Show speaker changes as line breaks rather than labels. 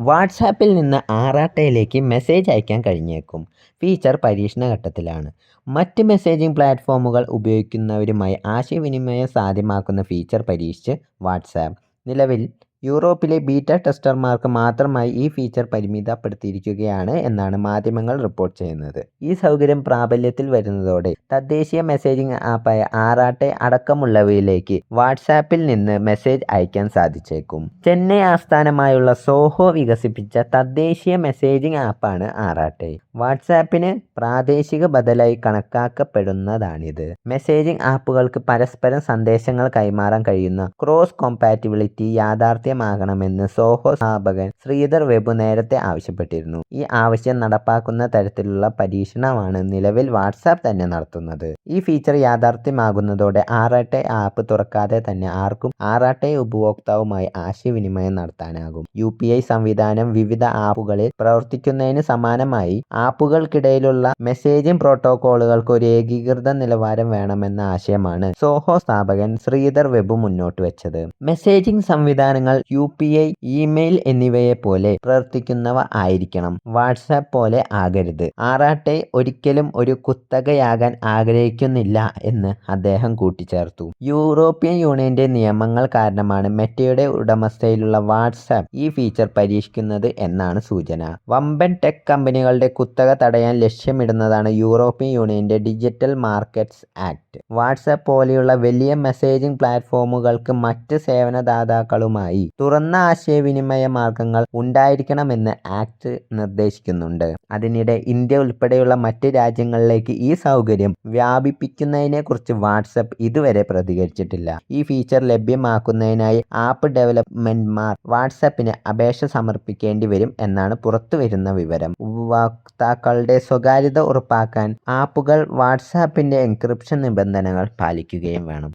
വാട്സാപ്പിൽ നിന്ന് ആറാട്ടയിലേക്ക് മെസ്സേജ് അയക്കാൻ കഴിഞ്ഞേക്കും. ഫീച്ചർ പരീക്ഷണ ഘട്ടത്തിലാണ്. മറ്റ് മെസ്സേജിംഗ് പ്ലാറ്റ്ഫോമുകൾ ഉപയോഗിക്കുന്നവരുമായി ആശയവിനിമയം സാധ്യമാക്കുന്ന ഫീച്ചർ പരീക്ഷിച്ച് വാട്സാപ്പ് നിലവിൽ യൂറോപ്പിലെ ബീറ്റ ടെസ്റ്റർമാർക്ക് മാത്രമായി ഈ ഫീച്ചർ പരിമിതപ്പെടുത്തിയിരിക്കുകയാണ് എന്നാണ് മാധ്യമങ്ങൾ റിപ്പോർട്ട് ചെയ്യുന്നത്. ഈ സൗകര്യം പ്രാബല്യത്തിൽ വരുന്നതോടെ തദ്ദേശീയ മെസ്സേജിംഗ് ആപ്പായ ആറാട്ടെ അടക്കമുള്ളവയിലേക്ക് വാട്സാപ്പിൽ നിന്ന് മെസ്സേജ് അയക്കാൻ സാധിച്ചേക്കും. ചെന്നൈ ആസ്ഥാനമായുള്ള സോഹോ വികസിപ്പിച്ച തദ്ദേശീയ മെസ്സേജിംഗ് ആപ്പാണ് ആറാട്ടെ. വാട്സാപ്പിന് പ്രാദേശിക ബദലായി കണക്കാക്കപ്പെടുന്നതാണിത്. മെസ്സേജിംഗ് ആപ്പുകൾക്ക് പരസ്പരം സന്ദേശങ്ങൾ കൈമാറാൻ കഴിയുന്ന ക്രോസ് കോമ്പാറ്റിബിലിറ്റി യാഥാർത്ഥ്യമാകണമെന്ന് സോഹോ സ്ഥാപകൻ ശ്രീധർ വെബു നേരത്തെ ആവശ്യപ്പെട്ടിരുന്നു. ഈ ആവശ്യം നടപ്പാക്കുന്ന തരത്തിലുള്ള പരീക്ഷണമാണ് നിലവിൽ വാട്സാപ്പ് തന്നെ നടത്തുന്നത്. ഈ ഫീച്ചർ യാഥാർത്ഥ്യമാകുന്നതോടെ ആറാട്ടെ ആപ്പ് തുറക്കാതെ തന്നെ ആർക്കും ആറാട്ടെ ഉപഭോക്താവുമായി ആശയവിനിമയം നടത്താനാകും. യു സംവിധാനം വിവിധ ആപ്പുകളിൽ പ്രവർത്തിക്കുന്നതിന് സമാനമായി ആപ്പുകൾക്കിടയിലുള്ള മെസ്സേജിംഗ് പ്രോട്ടോകോളുകൾക്ക് ഒരു ഏകീകൃത നിലവാരം വേണമെന്ന ആശയമാണ് സോഹോ സ്ഥാപകൻ ശ്രീധർ വെബ് മുന്നോട്ട് വെച്ചത്. മെസ്സേജിംഗ് സംവിധാനങ്ങൾ യു പി ഐ ഇമെയിൽ എന്നിവയെ പോലെ പ്രവർത്തിക്കുന്നവ ആയിരിക്കണം. വാട്സാപ്പ് പോലെ ആകരുത്. ആറാട്ടെ ഒരിക്കലും ഒരു കുത്തകയാകാൻ ആഗ്രഹിക്കുന്നില്ല എന്ന് അദ്ദേഹം കൂട്ടിച്ചേർത്തു. യൂറോപ്യൻ യൂണിയന്റെ നിയമങ്ങൾ കാരണമാണ് മെറ്റയുടെ ഉടമസ്ഥയിലുള്ള വാട്സാപ്പ് ഈ ഫീച്ചർ പരീക്ഷിക്കുന്നത് എന്നാണ് സൂചന. വമ്പൻ ടെക് കമ്പനികളുടെ കുത്തക തടയാൻ ലക്ഷ്യമിടുന്നതാണ് യൂറോപ്യൻ യൂണിയന്റെ ഡിജിറ്റൽ മാർക്കറ്റ്സ് ആക്ട്. വാട്സാപ്പ് പോലെയുള്ള വലിയ മെസ്സേജിംഗ് പ്ലാറ്റ്ഫോമുകൾക്ക് മറ്റ് സേവനദാതാക്കളുമായി തുറന്ന ആശയവിനിമയ മാർഗങ്ങൾ ഉണ്ടായിരിക്കണമെന്ന് ആക്ട് നിർദ്ദേശിക്കുന്നുണ്ട്. അതിനിടെ ഇന്ത്യ ഉൾപ്പെടെയുള്ള മറ്റ് രാജ്യങ്ങളിലേക്ക് ഈ സൗകര്യം വ്യാപിപ്പിക്കുന്നതിനെക്കുറിച്ച് വാട്സപ്പ് ഇതുവരെ പ്രതികരിച്ചിട്ടില്ല. ഈ ഫീച്ചർ ലഭ്യമാക്കുന്നതിനായി ആപ്പ് ഡെവലപ്മെന്റ്മാർ വാട്സപ്പിന് അപേക്ഷ സമർപ്പിക്കേണ്ടി വരും എന്നാണ് പുറത്തുവരുന്ന വിവരം. ഉപഭോക്താക്കളുടെ സ്വകാര്യത ഉറപ്പാക്കാൻ ആപ്പുകൾ വാട്സാപ്പിന്റെ എൻക്രിപ്ഷൻ നിബന്ധനകൾ പാലിക്കുകയും വേണം.